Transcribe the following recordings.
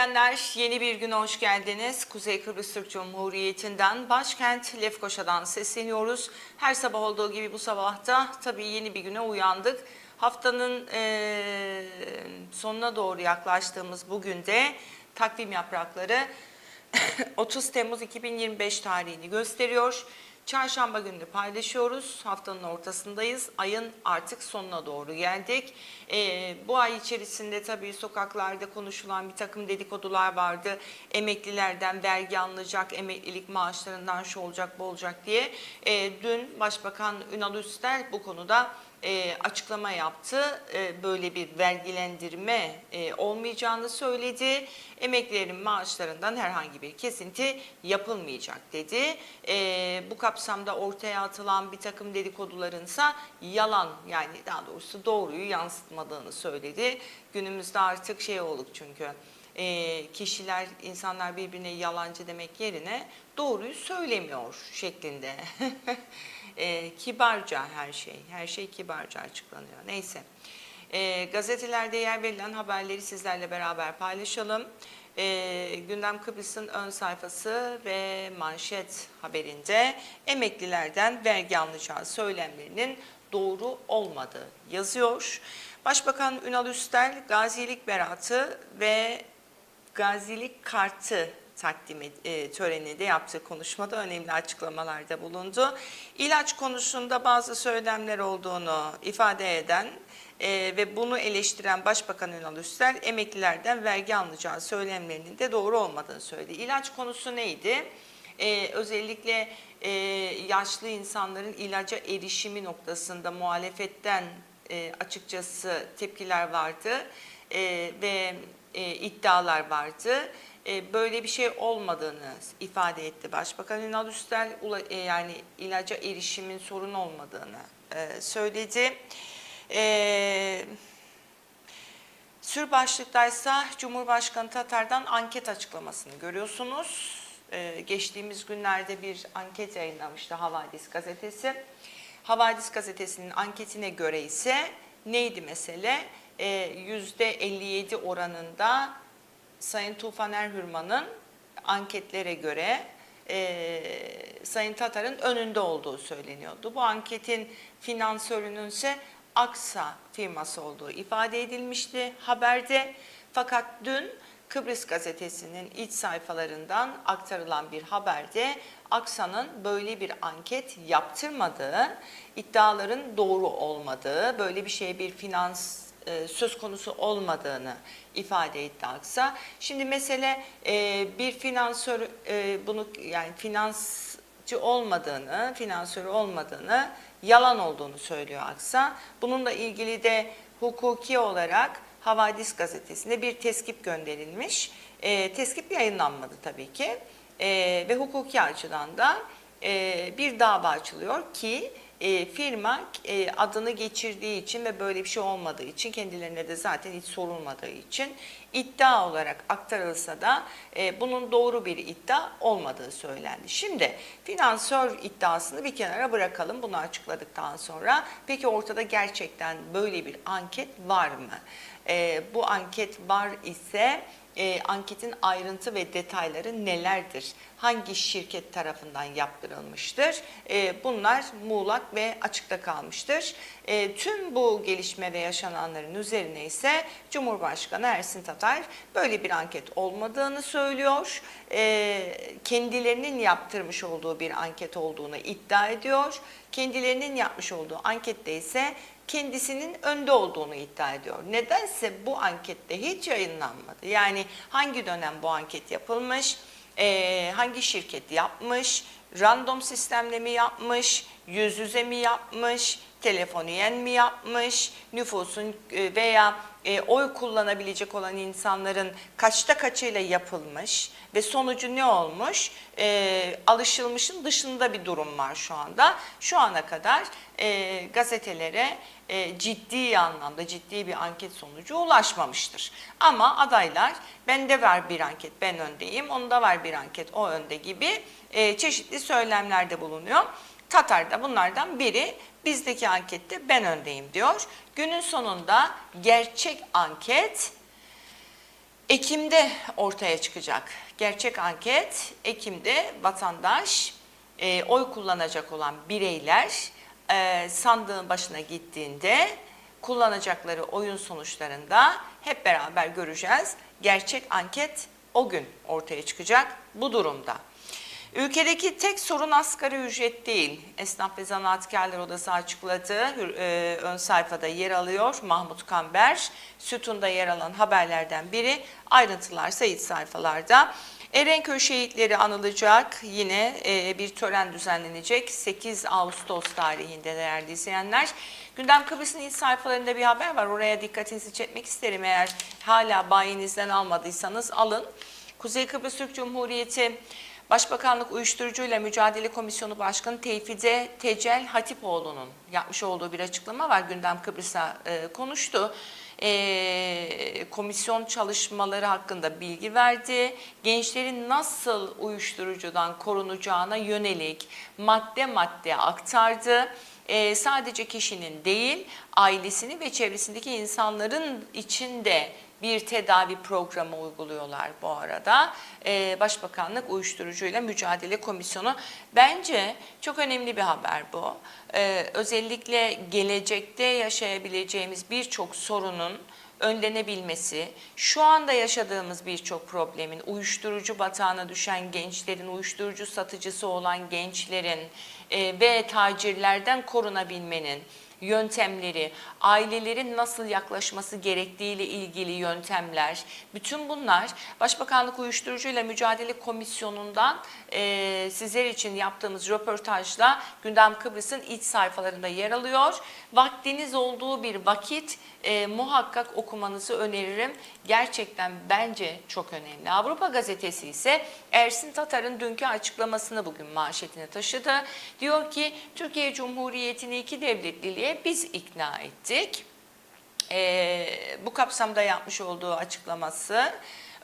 İzleyenler. Yeni bir güne hoş geldiniz. Kuzey Kıbrıs Türk Cumhuriyeti'nden başkent Lefkoşa'dan sesleniyoruz. Her sabah olduğu gibi bu sabahta tabii yeni bir güne uyandık. Haftanın eee, sonuna doğru yaklaştığımız bugün de takvim yaprakları 30 Temmuz 2025 tarihini gösteriyor. Çarşamba gününü paylaşıyoruz. Haftanın ortasındayız. Ayın artık sonuna doğru geldik. Ee, bu ay içerisinde tabii sokaklarda konuşulan bir takım dedikodular vardı. Emeklilerden vergi alınacak, emeklilik maaşlarından şu olacak, bu olacak diye. Ee, dün Başbakan Ünal Üstel bu konuda e, açıklama yaptı. E, böyle bir vergilendirme e, olmayacağını söyledi. Emeklilerin maaşlarından herhangi bir kesinti yapılmayacak dedi. E, bu kapsamda ortaya atılan bir takım dedikodularınsa yalan yani daha doğrusu doğruyu yansıtmadığını söyledi. Günümüzde artık şey olduk çünkü e, kişiler, insanlar birbirine yalancı demek yerine doğruyu söylemiyor şeklinde. e, kibarca her şey, her şey kibarca açıklanıyor. Neyse. E, gazetelerde yer verilen haberleri sizlerle beraber paylaşalım. E, Gündem Kıbrıs'ın ön sayfası ve manşet haberinde emeklilerden vergi alınacağı söylemlerinin doğru olmadığı yazıyor. Başbakan Ünal Üstel gazilik beratı ve gazilik kartı takdim e, töreninde yaptığı konuşmada önemli açıklamalarda bulundu. İlaç konusunda bazı söylemler olduğunu ifade eden e, ve bunu eleştiren Başbakan Ünal Üstel emeklilerden vergi alınacağı söylemlerinin de doğru olmadığını söyledi. İlaç konusu neydi? Ee, özellikle e, yaşlı insanların ilaca erişimi noktasında muhalefetten e, açıkçası tepkiler vardı E, ve e, iddialar vardı. E, böyle bir şey olmadığını ifade etti Başbakan Ünal Üstel. E, yani ilaca erişimin sorun olmadığını e, söyledi. E, Sür başlıktaysa Cumhurbaşkanı Tatar'dan anket açıklamasını görüyorsunuz. Geçtiğimiz günlerde bir anket yayınlamıştı Havadis gazetesi. Havadis gazetesinin anketine göre ise neydi mesele? Ee, %57 oranında Sayın Tufan Erhürman'ın anketlere göre e, Sayın Tatar'ın önünde olduğu söyleniyordu. Bu anketin finansörünün ise Aksa firması olduğu ifade edilmişti haberde. Fakat dün Kıbrıs gazetesinin iç sayfalarından aktarılan bir haberde Aksa'nın böyle bir anket yaptırmadığı, iddiaların doğru olmadığı, böyle bir şeye bir finans e, söz konusu olmadığını ifade etti Aksa. Şimdi mesele e, bir finansör e, bunu yani finansçı olmadığını, finansörü olmadığını, yalan olduğunu söylüyor Aksa. Bununla ilgili de hukuki olarak Havadis gazetesinde bir teskip gönderilmiş. E, teskip yayınlanmadı tabii ki E, ve hukuki açıdan da e, bir dava açılıyor ki e, firma e, adını geçirdiği için ve böyle bir şey olmadığı için kendilerine de zaten hiç sorulmadığı için iddia olarak aktarılsa da e, bunun doğru bir iddia olmadığı söylendi. Şimdi finansör iddiasını bir kenara bırakalım bunu açıkladıktan sonra peki ortada gerçekten böyle bir anket var mı? E, bu anket var ise e, anketin ayrıntı ve detayları nelerdir? Hangi şirket tarafından yaptırılmıştır? E, bunlar muğlak ve açıkta kalmıştır. E, tüm bu gelişme ve yaşananların üzerine ise Cumhurbaşkanı Ersin Tatar böyle bir anket olmadığını söylüyor. E, kendilerinin yaptırmış olduğu bir anket olduğunu iddia ediyor. Kendilerinin yapmış olduğu ankette ise kendisinin önde olduğunu iddia ediyor. Nedense bu ankette hiç yayınlanmadı. Yani hangi dönem bu anket yapılmış, eee, hangi şirket yapmış, random sistemle mi yapmış, yüz yüze mi yapmış, telefoniyen mi yapmış, nüfusun e, veya e, oy kullanabilecek olan insanların kaçta kaçıyla yapılmış ve sonucu ne olmuş? E, alışılmışın dışında bir durum var şu anda. Şu ana kadar e, gazetelere e, ciddi anlamda ciddi bir anket sonucu ulaşmamıştır. Ama adaylar bende var bir anket ben öndeyim, onda var bir anket o önde gibi e, çeşitli söylemlerde bulunuyor. Tatar da bunlardan biri bizdeki ankette ben öndeyim diyor. Günün sonunda gerçek anket Ekim'de ortaya çıkacak. Gerçek anket Ekim'de vatandaş e, oy kullanacak olan bireyler e, sandığın başına gittiğinde kullanacakları oyun sonuçlarında hep beraber göreceğiz. Gerçek anket o gün ortaya çıkacak bu durumda. Ülkedeki tek sorun asgari ücret değil. Esnaf ve Zanaatkarlar Odası açıkladı. E, ön sayfada yer alıyor. Mahmut Kamber, sütunda yer alan haberlerden biri. Ayrıntılarsa iç sayfalarda. Erenköy şehitleri anılacak. Yine e, bir tören düzenlenecek. 8 Ağustos tarihinde değerli izleyenler. Gündem Kıbrıs'ın iç sayfalarında bir haber var. Oraya dikkatinizi çekmek isterim. Eğer hala bayinizden almadıysanız alın. Kuzey Kıbrıs Türk Cumhuriyeti Başbakanlık Uyuşturucuyla Mücadele Komisyonu Başkanı Tevfide Tecel Hatipoğlu'nun yapmış olduğu bir açıklama var. Gündem Kıbrıs'a e, konuştu. E, komisyon çalışmaları hakkında bilgi verdi. Gençlerin nasıl uyuşturucudan korunacağına yönelik madde madde aktardı. E, sadece kişinin değil, ailesini ve çevresindeki insanların içinde bir tedavi programı uyguluyorlar bu arada. Ee, Başbakanlık Uyuşturucuyla Mücadele Komisyonu. Bence çok önemli bir haber bu. Ee, özellikle gelecekte yaşayabileceğimiz birçok sorunun önlenebilmesi, şu anda yaşadığımız birçok problemin, uyuşturucu batağına düşen gençlerin, uyuşturucu satıcısı olan gençlerin e, ve tacirlerden korunabilmenin, yöntemleri, ailelerin nasıl yaklaşması gerektiğiyle ilgili yöntemler, bütün bunlar Başbakanlık Uyuşturucuyla Mücadele Komisyonu'ndan e, sizler için yaptığımız röportajla Gündem Kıbrıs'ın iç sayfalarında yer alıyor. Vaktiniz olduğu bir vakit e, muhakkak okumanızı öneririm. Gerçekten bence çok önemli. Avrupa Gazetesi ise Ersin Tatar'ın dünkü açıklamasını bugün manşetine taşıdı. Diyor ki Türkiye Cumhuriyeti'ni iki devletliliğe biz ikna ettik. Ee, bu kapsamda yapmış olduğu açıklaması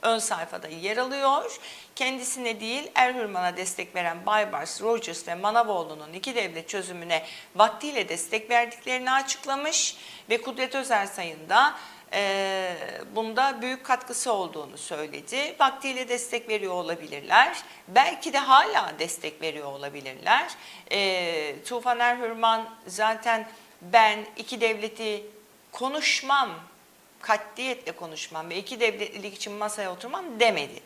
ön sayfada yer alıyor. Kendisine değil Erhürman'a destek veren Baybars, Rogers ve Manavoğlu'nun iki devlet çözümüne vaktiyle destek verdiklerini açıklamış ve Kudret Özersay'ın da e, bunda büyük katkısı olduğunu söyledi. Vaktiyle destek veriyor olabilirler. Belki de hala destek veriyor olabilirler. E, Tufan Erhürman zaten ben iki devleti konuşmam, katliyetle konuşmam ve iki devletlilik için masaya oturmam demedi.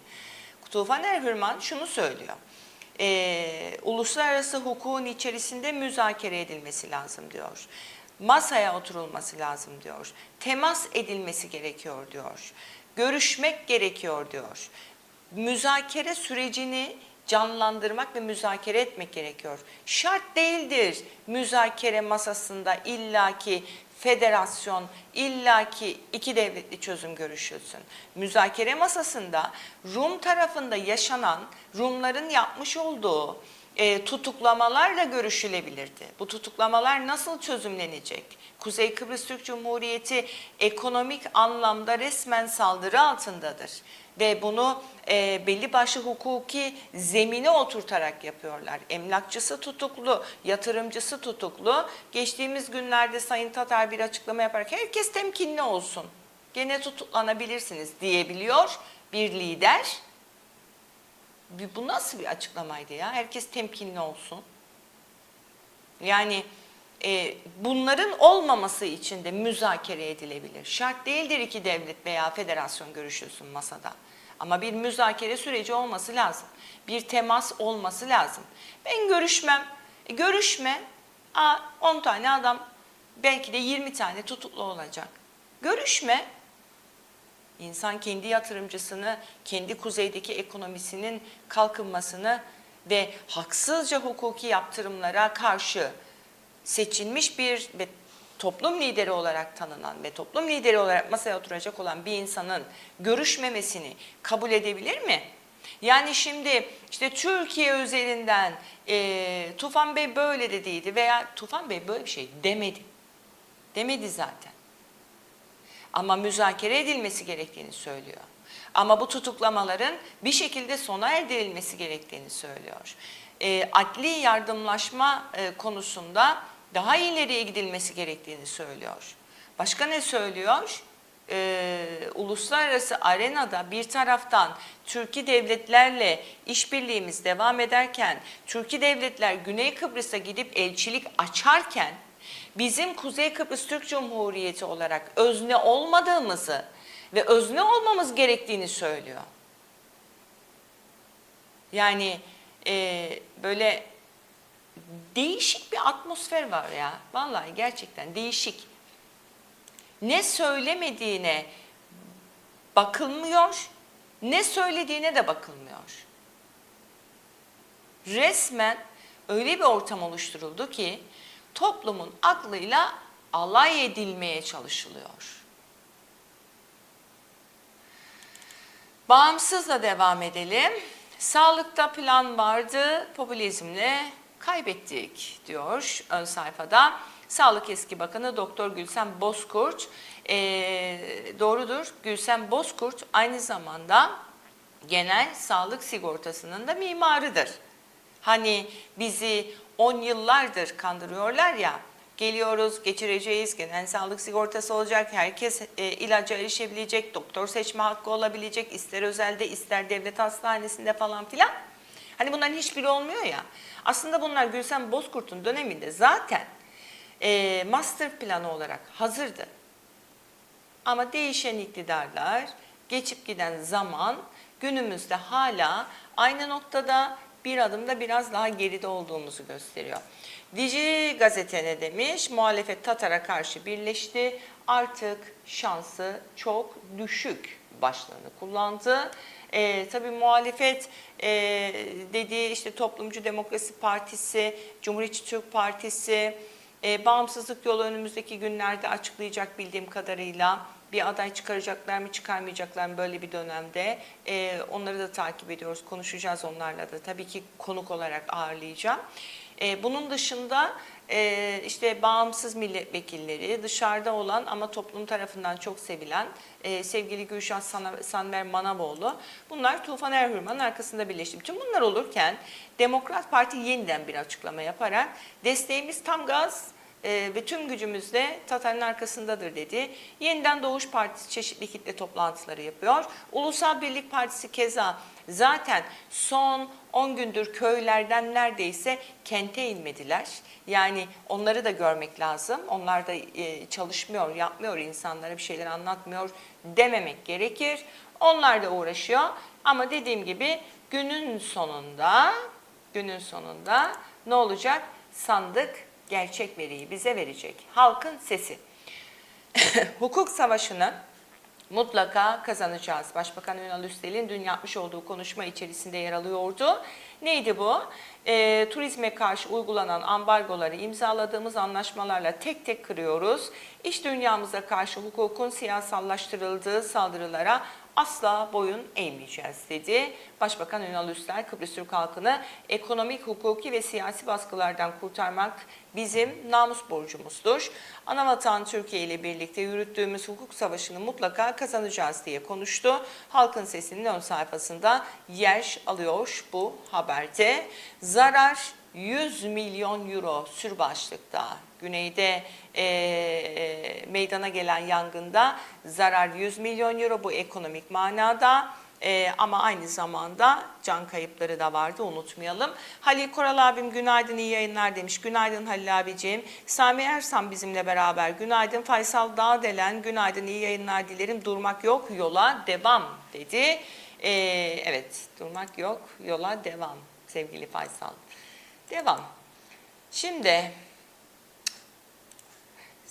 Tufan Erhürman şunu söylüyor. Ee, uluslararası hukukun içerisinde müzakere edilmesi lazım diyor. Masaya oturulması lazım diyor. Temas edilmesi gerekiyor diyor. Görüşmek gerekiyor diyor. Müzakere sürecini canlandırmak ve müzakere etmek gerekiyor. Şart değildir müzakere masasında illaki federasyon illaki iki devletli çözüm görüşülsün. Müzakere masasında Rum tarafında yaşanan Rumların yapmış olduğu e, tutuklamalarla görüşülebilirdi. Bu tutuklamalar nasıl çözümlenecek? Kuzey Kıbrıs Türk Cumhuriyeti ekonomik anlamda resmen saldırı altındadır ve bunu e, belli başlı hukuki zemine oturtarak yapıyorlar. Emlakçısı tutuklu, yatırımcısı tutuklu. Geçtiğimiz günlerde Sayın Tatar bir açıklama yaparak herkes temkinli olsun. Gene tutuklanabilirsiniz diyebiliyor bir lider. Bu nasıl bir açıklamaydı ya? Herkes temkinli olsun. Yani e, bunların olmaması için de müzakere edilebilir. Şart değildir iki devlet veya federasyon görüşülsün masada. Ama bir müzakere süreci olması lazım. Bir temas olması lazım. Ben görüşmem. E, görüşme. Aa, 10 tane adam belki de 20 tane tutuklu olacak. Görüşme. İnsan kendi yatırımcısını, kendi kuzeydeki ekonomisinin kalkınmasını ve haksızca hukuki yaptırımlara karşı seçilmiş bir ve toplum lideri olarak tanınan ve toplum lideri olarak masaya oturacak olan bir insanın görüşmemesini kabul edebilir mi? Yani şimdi işte Türkiye üzerinden e, Tufan Bey böyle dediydi veya Tufan Bey böyle bir şey demedi. Demedi zaten. Ama müzakere edilmesi gerektiğini söylüyor. Ama bu tutuklamaların bir şekilde sona erdirilmesi gerektiğini söylüyor. E, adli yardımlaşma e, konusunda daha ileriye gidilmesi gerektiğini söylüyor. Başka ne söylüyor? e, uluslararası arenada bir taraftan Türkiye devletlerle işbirliğimiz devam ederken, Türkiye devletler Güney Kıbrıs'a gidip elçilik açarken, bizim Kuzey Kıbrıs Türk Cumhuriyeti olarak özne olmadığımızı ve özne olmamız gerektiğini söylüyor. Yani e, böyle değişik bir atmosfer var ya. Vallahi gerçekten değişik ne söylemediğine bakılmıyor, ne söylediğine de bakılmıyor. Resmen öyle bir ortam oluşturuldu ki toplumun aklıyla alay edilmeye çalışılıyor. Bağımsızla devam edelim. Sağlıkta plan vardı, popülizmle kaybettik diyor ön sayfada. Sağlık eski bakanı Doktor Gülsen Bozkurt. Ee, doğrudur Gülsen Bozkurt aynı zamanda genel sağlık sigortasının da mimarıdır. Hani bizi 10 yıllardır kandırıyorlar ya geliyoruz geçireceğiz genel sağlık sigortası olacak herkes e, ilaca erişebilecek doktor seçme hakkı olabilecek ister özelde ister devlet hastanesinde falan filan. Hani bunların hiçbiri olmuyor ya. Aslında bunlar Gülsen Bozkurt'un döneminde zaten e, master planı olarak hazırdı. Ama değişen iktidarlar, geçip giden zaman günümüzde hala aynı noktada bir adımda biraz daha geride olduğumuzu gösteriyor. Dici gazete ne demiş? Muhalefet Tatar'a karşı birleşti. Artık şansı çok düşük başlığını kullandı. Ee, tabii muhalefet e, dediği işte Toplumcu Demokrasi Partisi, Cumhuriyetçi Türk Partisi, e, bağımsızlık yolu önümüzdeki günlerde açıklayacak bildiğim kadarıyla. Bir aday çıkaracaklar mı çıkarmayacaklar mı böyle bir dönemde? E, onları da takip ediyoruz konuşacağız onlarla da. Tabii ki konuk olarak ağırlayacağım. E, bunun dışında e, işte bağımsız milletvekilleri dışarıda olan ama toplum tarafından çok sevilen e, sevgili Gülşah Sanver Manavoğlu bunlar Tufan Erhürman'ın arkasında birleşti. Tüm bunlar olurken Demokrat Parti yeniden bir açıklama yaparak desteğimiz tam gaz e, ve tüm gücümüzle Tatar'ın arkasındadır dedi. Yeniden Doğuş Partisi çeşitli kitle toplantıları yapıyor. Ulusal Birlik Partisi keza zaten son 10 gündür köylerden neredeyse kente inmediler. Yani onları da görmek lazım. Onlar da e, çalışmıyor, yapmıyor, insanlara bir şeyler anlatmıyor dememek gerekir. Onlar da uğraşıyor. Ama dediğim gibi günün sonunda günün sonunda ne olacak? Sandık gerçek veriyi bize verecek. Halkın sesi. Hukuk savaşını mutlaka kazanacağız. Başbakan Ünal Üstel'in dün yapmış olduğu konuşma içerisinde yer alıyordu. Neydi bu? E, turizme karşı uygulanan ambargoları imzaladığımız anlaşmalarla tek tek kırıyoruz. İş dünyamıza karşı hukukun siyasallaştırıldığı saldırılara asla boyun eğmeyeceğiz dedi. Başbakan Ünal Üstel Kıbrıs Türk halkını ekonomik, hukuki ve siyasi baskılardan kurtarmak bizim namus borcumuzdur. Anavatan Türkiye ile birlikte yürüttüğümüz hukuk savaşını mutlaka kazanacağız diye konuştu. Halkın Sesi'nin ön sayfasında yer alıyor bu haberde. Zarar 100 milyon euro sür başlıkta. Güneyde e, meydana gelen yangında zarar 100 milyon euro bu ekonomik manada. Ee, ama aynı zamanda can kayıpları da vardı unutmayalım. Halil Koral abim günaydın iyi yayınlar demiş. Günaydın Halil abiciğim. Sami Ersan bizimle beraber günaydın. Faysal Dağdelen günaydın iyi yayınlar dilerim. Durmak yok yola devam dedi. Ee, evet durmak yok yola devam sevgili Faysal. Devam. Şimdi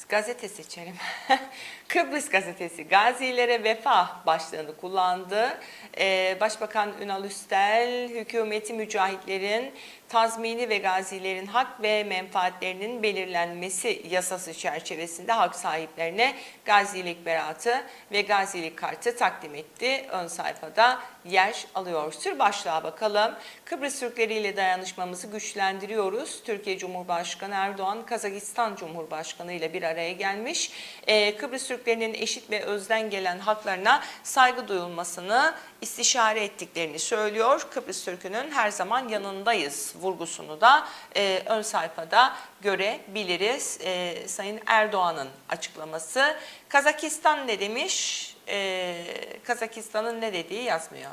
gazete seçelim. Kıbrıs gazetesi Gazilere Vefa başlığını kullandı. Ee, Başbakan Ünal Üstel, hükümeti mücahitlerin tazmini ve gazilerin hak ve menfaatlerinin belirlenmesi yasası çerçevesinde hak sahiplerine gazilik beratı ve gazilik kartı takdim etti. Ön sayfada yer alıyor. Sür başlığa bakalım. Kıbrıs Türkleri ile dayanışmamızı güçlendiriyoruz. Türkiye Cumhurbaşkanı Erdoğan, Kazakistan Cumhurbaşkanı ile bir araya gelmiş. Ee, Kıbrıs Türklerinin eşit ve özden gelen haklarına saygı duyulmasını istişare ettiklerini söylüyor. Kıbrıs Türk'ünün her zaman yanındayız vurgusunu da e, ön sayfada görebiliriz. E, Sayın Erdoğan'ın açıklaması. Kazakistan ne demiş? E, Kazakistan'ın ne dediği yazmıyor.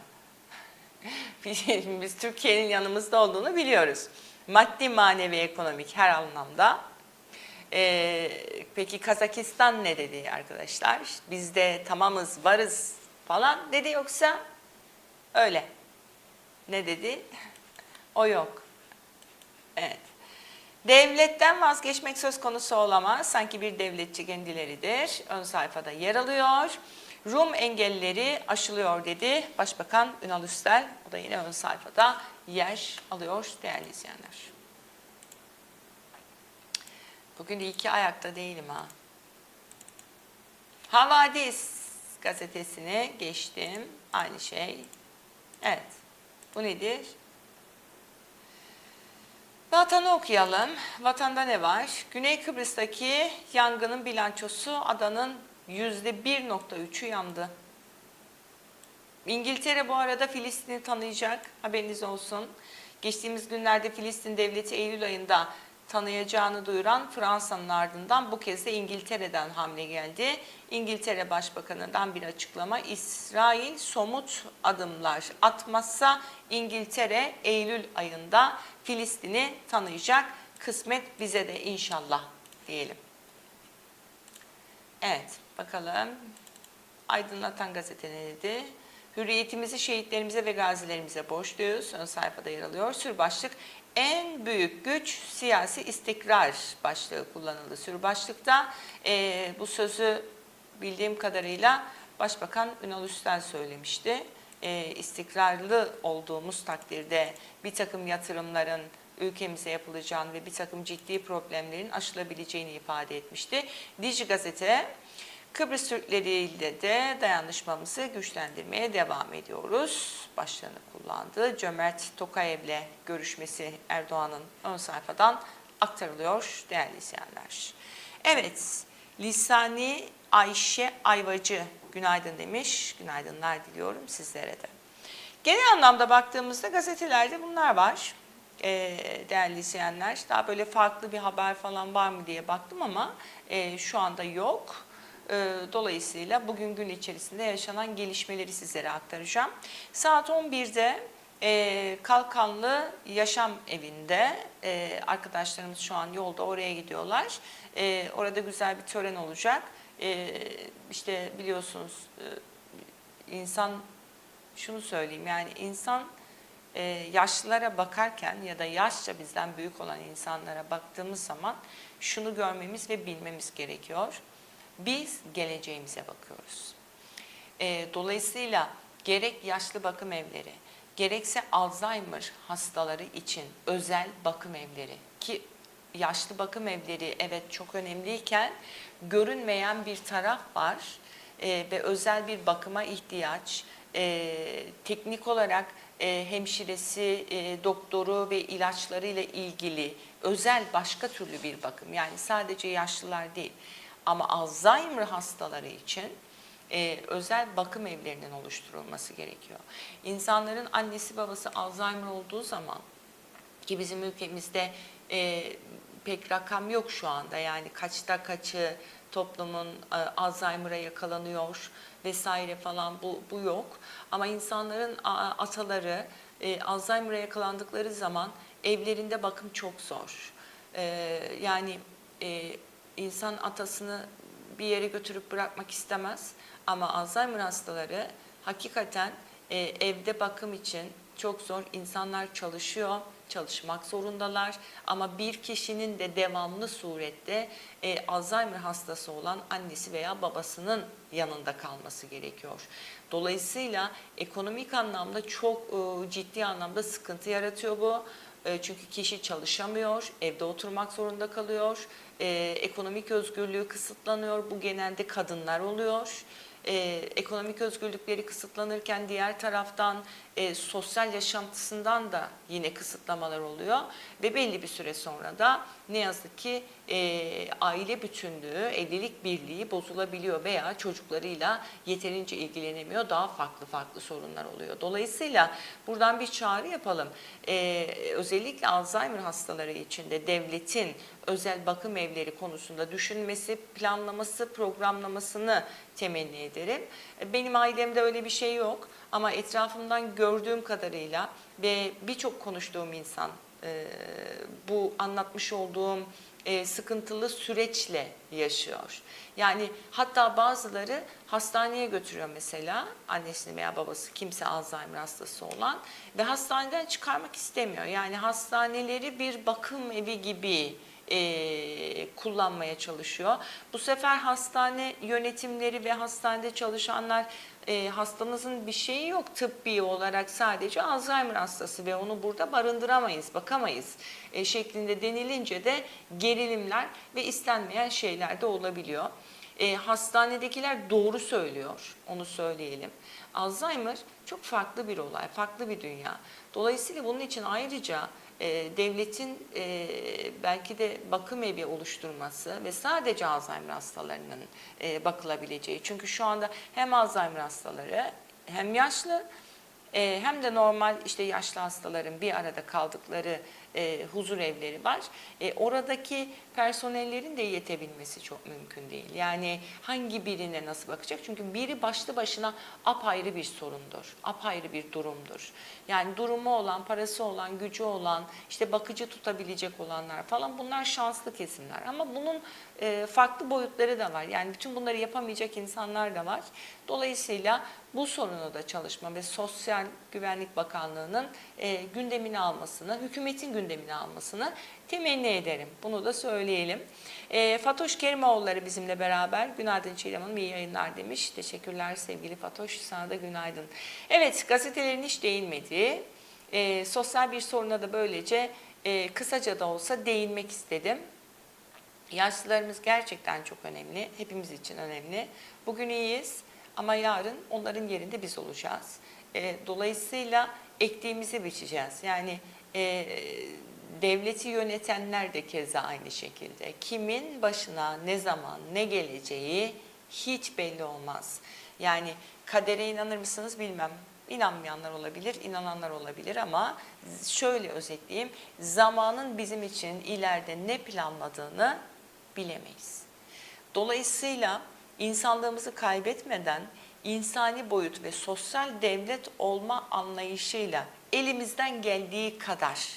Biz Türkiye'nin yanımızda olduğunu biliyoruz. Maddi, manevi, ekonomik her anlamda. Ee, peki Kazakistan ne dedi arkadaşlar? Biz de tamamız, varız falan dedi yoksa öyle. Ne dedi? O yok. Evet. Devletten vazgeçmek söz konusu olamaz. Sanki bir devletçi kendileridir. Ön sayfada yer alıyor. Rum engelleri aşılıyor dedi Başbakan Ünal Üstel. O da yine ön sayfada yer alıyor değerli izleyenler. Bugün iyi ki ayakta değilim ha. Havadis gazetesine geçtim. Aynı şey. Evet. Bu nedir? Vatanı okuyalım. Vatanda ne var? Güney Kıbrıs'taki yangının bilançosu adanın %1.3'ü yandı. İngiltere bu arada Filistin'i tanıyacak. Haberiniz olsun. Geçtiğimiz günlerde Filistin devleti Eylül ayında tanıyacağını duyuran Fransa'nın ardından bu kez de İngiltere'den hamle geldi. İngiltere Başbakanı'ndan bir açıklama İsrail somut adımlar atmazsa İngiltere Eylül ayında Filistin'i tanıyacak. Kısmet bize de inşallah diyelim. Evet bakalım Aydınlatan Gazete ne dedi? Hürriyetimizi şehitlerimize ve gazilerimize borçluyuz. Ön sayfada yer alıyor. Sür başlık en büyük güç siyasi istikrar başlığı kullanıldı. Sür başlıkta e, bu sözü bildiğim kadarıyla Başbakan Ünal Üstel söylemişti. E, istikrarlı olduğumuz takdirde bir takım yatırımların ülkemize yapılacağını ve bir takım ciddi problemlerin aşılabileceğini ifade etmişti. Dici Gazete Kıbrıs Türkleriyle de dayanışmamızı güçlendirmeye devam ediyoruz. Başlığını kullandı. Cömert Tokayev'le görüşmesi Erdoğan'ın ön sayfadan aktarılıyor değerli izleyenler. Evet, Lisani Ayşe Ayvacı günaydın demiş. Günaydınlar diliyorum sizlere de. Genel anlamda baktığımızda gazetelerde bunlar var e, değerli izleyenler. Daha böyle farklı bir haber falan var mı diye baktım ama e, şu anda yok. E, dolayısıyla bugün gün içerisinde yaşanan gelişmeleri sizlere aktaracağım. Saat 11'de e, Kalkanlı Yaşam Evi'nde e, arkadaşlarımız şu an yolda oraya gidiyorlar. E, orada güzel bir tören olacak. E, işte biliyorsunuz e, insan şunu söyleyeyim yani insan e, yaşlılara bakarken ya da yaşça bizden büyük olan insanlara baktığımız zaman şunu görmemiz ve bilmemiz gerekiyor. Biz geleceğimize bakıyoruz. E, dolayısıyla gerek yaşlı bakım evleri, gerekse Alzheimer hastaları için özel bakım evleri ki yaşlı bakım evleri evet çok önemliyken görünmeyen bir taraf var e, ve özel bir bakıma ihtiyaç, e, teknik olarak e, hemşiresi, e, doktoru ve ilaçlarıyla ilgili özel başka türlü bir bakım. Yani sadece yaşlılar değil ama Alzheimer hastaları için e, özel bakım evlerinin oluşturulması gerekiyor. İnsanların annesi babası Alzheimer olduğu zaman ki bizim ülkemizde e, pek rakam yok şu anda yani kaçta kaçı toplumun e, Alzheimer'a yakalanıyor vesaire falan bu, bu yok. Ama insanların ataları e, Alzheimer'a yakalandıkları zaman evlerinde bakım çok zor. E, yani e, insan atasını bir yere götürüp bırakmak istemez. Ama Alzheimer hastaları hakikaten e, evde bakım için çok zor. İnsanlar çalışıyor, çalışmak zorundalar. Ama bir kişinin de devamlı surette e, Alzheimer hastası olan annesi veya babasının yanında kalması gerekiyor. Dolayısıyla ekonomik anlamda çok e, ciddi anlamda sıkıntı yaratıyor bu. E, Çünkü kişi çalışamıyor, evde oturmak zorunda kalıyor, e, ekonomik özgürlüğü kısıtlanıyor. Bu genelde kadınlar oluyor. E, ekonomik özgürlükleri kısıtlanırken diğer taraftan e, sosyal yaşantısından da yine kısıtlamalar oluyor. Ve belli bir süre sonra da ne yazık ki e, aile bütünlüğü, evlilik birliği bozulabiliyor veya çocuklarıyla yeterince ilgilenemiyor. Daha farklı farklı sorunlar oluyor. Dolayısıyla buradan bir çağrı yapalım. E, özellikle Alzheimer hastaları için de devletin özel bakım evleri konusunda düşünmesi, planlaması, programlamasını temenni ederim. E, Benim ailemde öyle bir şey yok ama etrafımdan gördüğüm kadarıyla ve birçok konuştuğum insan e, bu anlatmış olduğum e, sıkıntılı süreçle yaşıyor. Yani hatta bazıları hastaneye götürüyor mesela annesini veya babası kimse Alzheimer hastası olan ve hastaneden çıkarmak istemiyor. Yani hastaneleri bir bakım evi gibi e, kullanmaya çalışıyor. Bu sefer hastane yönetimleri ve hastanede çalışanlar e, hastamızın bir şeyi yok tıbbi olarak sadece Alzheimer hastası ve onu burada barındıramayız, bakamayız e, şeklinde denilince de gerilimler ve istenmeyen şeyler de olabiliyor. E, hastanedekiler doğru söylüyor, onu söyleyelim. Alzheimer çok farklı bir olay, farklı bir dünya. Dolayısıyla bunun için ayrıca e, devletin e, belki de bakım evi oluşturması ve sadece Alzheimer hastalarının e, bakılabileceği. Çünkü şu anda hem Alzheimer hastaları hem yaşlı e, hem de normal işte yaşlı hastaların bir arada kaldıkları e, huzur evleri var. E, oradaki personellerin de yetebilmesi çok mümkün değil. Yani hangi birine nasıl bakacak? Çünkü biri başlı başına apayrı bir sorundur. Apayrı bir durumdur. Yani durumu olan, parası olan, gücü olan, işte bakıcı tutabilecek olanlar falan bunlar şanslı kesimler. Ama bunun e, farklı boyutları da var. Yani bütün bunları yapamayacak insanlar da var. Dolayısıyla bu sorunu da çalışma ve Sosyal Güvenlik Bakanlığı'nın e, gündemine almasını, hükümetin gündemine almasını temenni ederim. Bunu da söyleyelim. E, Fatoş Kerimoğulları bizimle beraber. Günaydın Çiğdem Hanım, iyi yayınlar demiş. Teşekkürler sevgili Fatoş, sana da günaydın. Evet, gazetelerin hiç değinmediği, e, sosyal bir soruna da böylece e, kısaca da olsa değinmek istedim. Yaşlılarımız gerçekten çok önemli. Hepimiz için önemli. Bugün iyiyiz ama yarın onların yerinde biz olacağız. E, dolayısıyla ektiğimizi biçeceğiz. Yani e, devleti yönetenler de keza aynı şekilde. Kimin başına ne zaman ne geleceği hiç belli olmaz. Yani kadere inanır mısınız bilmem. İnanmayanlar olabilir, inananlar olabilir ama şöyle özetleyeyim. Zamanın bizim için ileride ne planladığını bilemeyiz. Dolayısıyla insanlığımızı kaybetmeden insani boyut ve sosyal devlet olma anlayışıyla elimizden geldiği kadar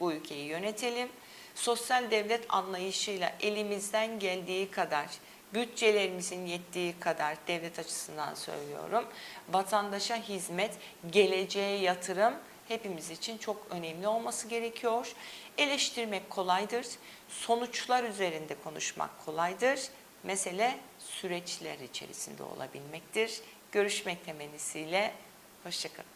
bu ülkeyi yönetelim. Sosyal devlet anlayışıyla elimizden geldiği kadar bütçelerimizin yettiği kadar devlet açısından söylüyorum. Vatandaşa hizmet, geleceğe yatırım hepimiz için çok önemli olması gerekiyor. Eleştirmek kolaydır. Sonuçlar üzerinde konuşmak kolaydır. Mesele süreçler içerisinde olabilmektir. Görüşmek temennisiyle. Hoşçakalın.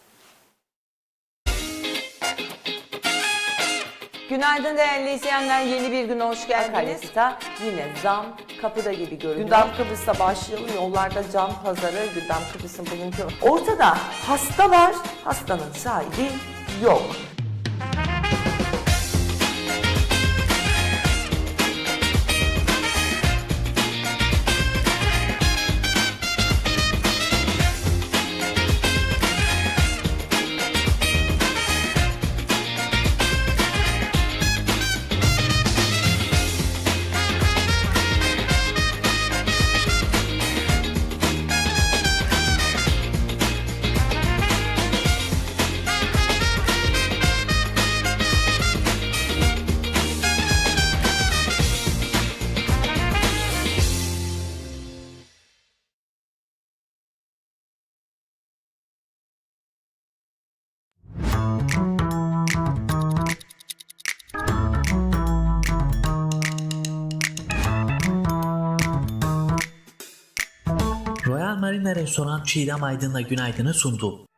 Günaydın değerli izleyenler. Yeni bir güne hoş geldiniz. Akaryakıta yine zam kapıda gibi görünüyor. Gündem Kıbrıs'ta başlayalım. Yollarda can pazarı. Gündem Kıbrıs'ın bugünkü... Ortada hasta var. Hastanın sahibi yok. Ve Restoran Çiğdem Aydın'la günaydını sundu.